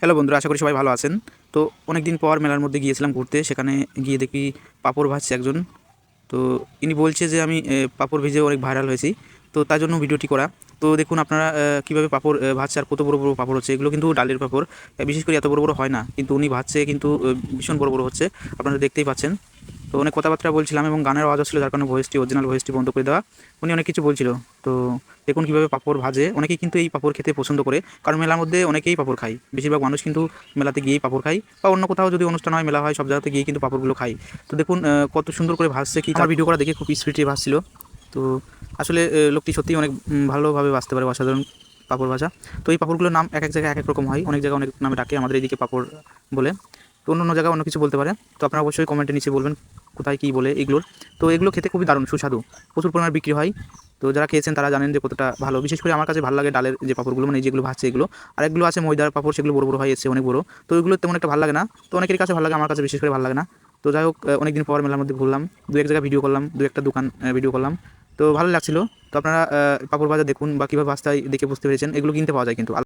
Hello বন্ধুরা, আশা করি সবাই ভালো আছেন। তো অনেক দিন পর মেলার মধ্যে গিয়েছিলাম ঘুরতে, সেখানে গিয়ে দেখি পাপড় ভাজছে একজন। তো ইনি বলছে যে আমি পাপড় ভেজে অনেক ভাইরাল হয়েছি। তো তার জন্য ভিডিওটি করা। তো দেখুন আপনারা কীভাবে কীভাবে পাপড় ভাজছে আর কত বড় বড় পাপড় হচ্ছে, এগুলো কিন্তু ডালের পাপড়। বিশেষ করে এত বড় বড় হয় না, কিন্তু উনি ভাজছে, কিন্তু ভীষণ বড় বড় হচ্ছে। আপনারা দেখতেই পাচ্ছেন। তো অনেক কথাবার্তা বলছিলাম এবং গানের আওয়াজ ছিল যার কারণে ভয়েসটি অরিজিনাল ভয়েসটি বন্ধ করে দেওয়া। উনি অনেক কিছু বলছিল। তো দেখুন কীভাবে পাপড় ভাজে। অনেকেই কিন্তু এই পাপড় খেতে পছন্দ করে, কারণ মেলার মধ্যে অনেকেই পাপড় খায়। বেশিরভাগ মানুষ কিন্তু মেলাতে গিয়েই পাপড় খায় বা অন্য কোথাও যদি অনুষ্ঠান হয়, মেলা হয়, সব জায়গাতে গিয়ে কিন্তু পাপড়গুলো খায়। তো দেখুন কত সুন্দর করে ভাজছে কি, তার ভিডিও করা দেখে খুব স্পিডে ভাজছিল তো আসলে লোকটি সত্যিই অনেক ভালোভাবে বাঁচতে পারে অসাধারণ পাপড় ভাজা। তো এই পাপড়গুলোর নাম এক এক জায়গায় এক এক রকম হয়। অনেক জায়গায় অনেক নামে ডাকে আমাদের এইদিকে পাপড় বলে। তো অন্য অন্য জায়গায় অন্য কিছু বলতে পারে তো আপনারা অবশ্যই কমেন্টে নিচে বলবেন কোথায় কী বলে এগুলোর। তো এগুলো খেতে খুবই দারুণ, সুস্বাদু। প্রচুর পরিমাণে বিক্রি হয়। তো যারা খেয়েছেন তারা জানেন যে কতটা ভালো। বিশেষ করে আমার কাছে ভালো লাগে ডালের যে পাপড়গুলো মানে যেগুলো ভাজছে এগুলো। আর এগুলো আছে ময়দার পাপড়, সেগুলো বড় বড় হয় এসে অনেক বড়। তো এগুলো তেমন একটা ভালো লাগে না। তো অনেকের কাছে ভালো লাগে, আমার কাছে বিশেষ করে ভালো লাগে না। তো যাই হোক অনেকদিন পর মেলার মধ্যে ঘুরলাম। দু এক জায়গায় ভিডিও করলাম দু একটা দোকান ভিডিও করলাম। তো ভালো লাগছিল। তো আপনারা পাপড় ভাজা দেখুন বা কীভাবে ভাজতে হয়, দেখে বুঝতে পেরেছেন। এগুলো কিনতে পাওয়া যায় কিন্তু।